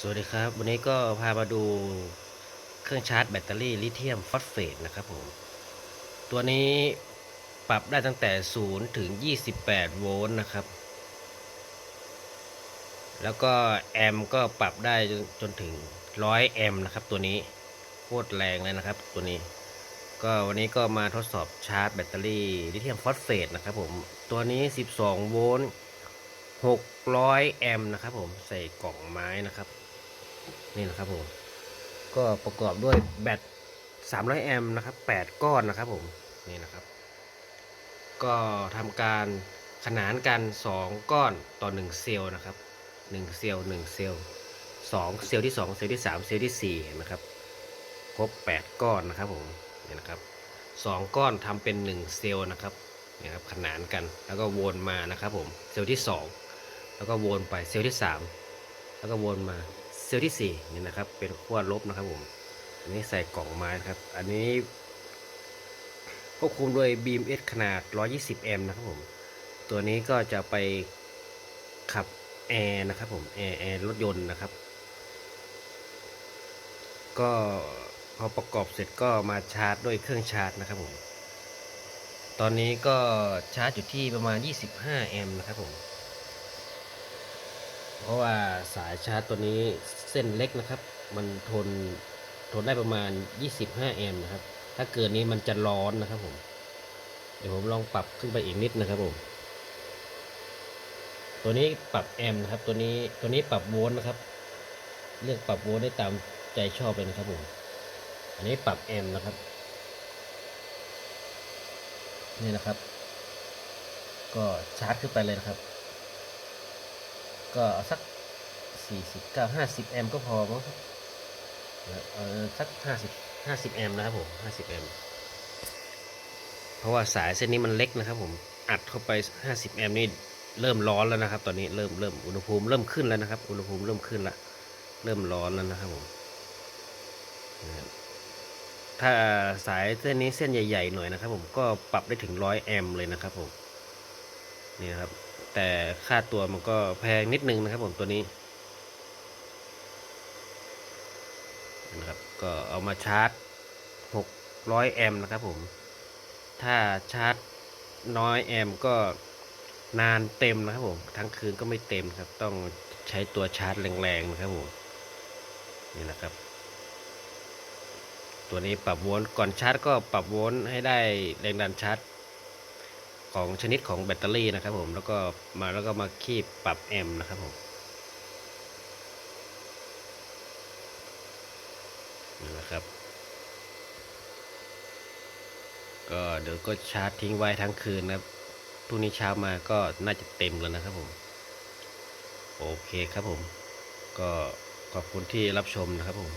สวัสดีครับ วันนี้ก็พามาดูเครื่องชาร์จแบตเตอรี่ลิเธียมฟอสเฟตนะครับผม ตัวนี้ปรับได้ตั้งแต่ 0 ถึง 28 โวลต์นะครับ แล้วก็แอมก็ปรับได้จนจนถึง 100 แอมนะครับ ตัวนี้โคตรแรงเลยนะครับตัวนี้ ก็วันนี้ก็มาทดสอบชาร์จแบตเตอรี่ลิเธียมฟอสเฟตนะครับผม ตัวนี้ 12 โวลต์600 แอมนะครับผม ใส่กล่องไม้นะครับ นี่นะครับผม ก็ประกอบด้วยแบต 300 แอมป์นะครับ 8 ก้อนนะครับผม นี่นะครับ ก็ทำการขนานกัน 2 ก้อนต่อ 1 เซลล์นะครับ 1 เซลล์ 1 เซลล์ 2 เซลล์ที่ 2 เซลล์ที่ 3 เซลล์ที่4เห็นไหมครับ ครบ 8 ก้อนนะครับผม นี่นะครับ 2 ก้อนทำเป็น 1 เซลล์นะครับนี่ครับขนานกันแล้วก็วนมานะครับผม เซลล์ที่ 2 แล้วก็วนไปเซลล์ที่ 3 แล้วก็วนมา เซลล์ที่ 4 นี่นะครับ เป็นขั้วลบนะครับผมอันนี้ใส่กล่องไม้นะครับ อันนี้ควบคุมโดย BMS ขนาด 120 แอมป์นะครับผม ตัวนี้ก็จะไปขับแอร์นะครับผมแอร์แอร์รถยนต์นะครับ ก็พอประกอบเสร็จก็มาชาร์จด้วยเครื่องชาร์จนะครับผม ตอนนี้ก็ชาร์จอยู่ที่ประมาณ 25 แอมป์นะครับผม เพราะว่าสายชาร์จตัวนี้เส้นเล็กนะครับ มันทนทนได้ประมาณ 25 แอมป์นะครับ ถ้าเกินนี้มันจะร้อนนะครับผม เดี๋ยวผมลองปรับขึ้นไปอีกนิดนะครับผม ตัวนี้ปรับแอมป์นะครับ ตัวนี้ตัวนี้ปรับโวลต์นะครับ เลือกปรับโวลต์ได้ตามใจชอบเลยนะครับผม อันนี้ปรับแอมป์นะครับ นี่นะครับ ก็ชาร์จขึ้นไปเลยนะครับ ก็สักสี่สิบเก้าห้าสิบแอมก็พอมั้งครับเออสักห้าสิบห้าสิบแอมนะครับผมห้าสิบแอมเพราะว่าสายเส้นนี้มันเล็กนะครับผมอัดเข้าไปห้าสิบแอมนี่เริ่มร้อนแล้วนะครับ ตอนนี้เริ่มเริ่มอุณหภูมิเริ่มขึ้นแล้วนะครับ อุณหภูมิเริ่มขึ้นละเริ่มร้อนแล้วนะครับผมถ้าสายเส้นนี้เส้นใหญ่ ๆ หน่อยนะครับ ผมก็ปรับได้ถึงร้อยแอมเลยนะครับผมนี่นะครับ แต่ค่าตัวมันก็แพงนิดนึงนะครับผมตัวนี้นะครับก็เอามาชาร์จ 600 แอมป์นะครับผม ถ้าชาร์จน้อยแอมป์ก็นานเต็มนะครับผม ทั้งคืนก็ไม่เต็มครับ ต้องใช้ตัวชาร์จแรงๆนะครับผม นี่นะครับ ตัวนี้ปรับโวลต์ก่อนชาร์จก็ปรับโวลต์ให้ได้แรงดันชาร์จ ของชนิดของแบตเตอรี่นะครับผมแล้วก็มาแล้วก็มาคีบปรับแอมนะครับผมนี่นะครับ ก็เดี๋ยวก็ชาร์จทิ้งไว้ทั้งคืนนะครับพรุ่งนี้เช้ามาก็น่าจะเต็มแล้วนะครับผม โอเคครับผม ก็ขอบคุณที่รับชมนะครับผม